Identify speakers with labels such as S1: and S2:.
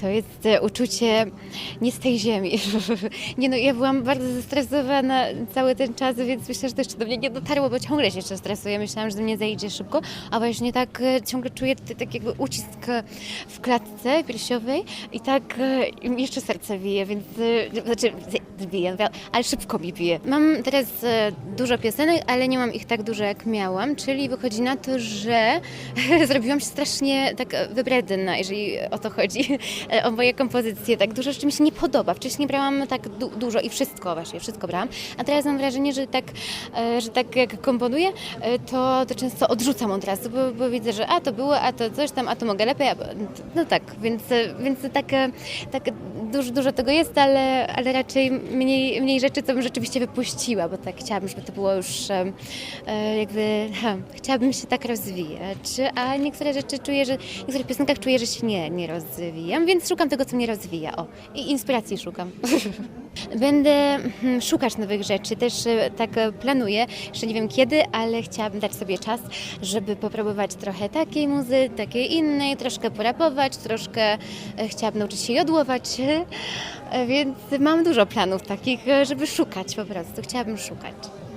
S1: To jest e, uczucie nie z tej ziemi. Nie no, ja byłam bardzo zestresowana cały ten czas, więc myślę, że to jeszcze do mnie nie dotarło, bo ciągle się jeszcze stresuję. Myślałam, że do mnie zajdzie szybko, a właśnie tak e, ciągle czuję t- taki jakby ucisk e, w klatce piersiowej i tak jeszcze serce bije, więc e, znaczy bije, ale szybko mi bije. Mam teraz dużo piosenek, ale nie mam ich tak dużo jak miałam, czyli wychodzi na to, że zrobiłam się strasznie tak wybredna, jeżeli o to chodzi, o moje kompozycje. Tak dużo rzeczy mi się nie podoba. Wcześniej brałam tak du- dużo i wszystko właśnie, wszystko brałam, a teraz mam wrażenie, że tak, e, że tak jak komponuję, e, to, to często odrzucam od razu, bo, bo widzę, że a to było, a to coś tam, a to mogę lepiej, no tak, więc, e, więc tak, e, tak dużo, dużo tego jest, ale, ale raczej mniej, mniej rzeczy, co bym rzeczywiście wypuściła, bo tak chciałabym, żeby to było już e, e, jakby, ha, chciałabym się tak rozwijać, a niektóre rzeczy czuję, że w niektórych piosenkach czuję, że się nie, nie rozwijam, więc szukam tego, co mnie rozwija, o, i inspiracji szukam. Będę mm, szukać nowych rzeczy, też e, tak e, planuję, jeszcze nie wiem kiedy, ale chciałabym dać sobie czas, żeby popróbować trochę takiej muzy, takiej innej, troszkę porapować, troszkę e, chciałabym nauczyć się jodłować, więc mam dużo planów takich, żeby szukać po prostu, chciałabym szukać.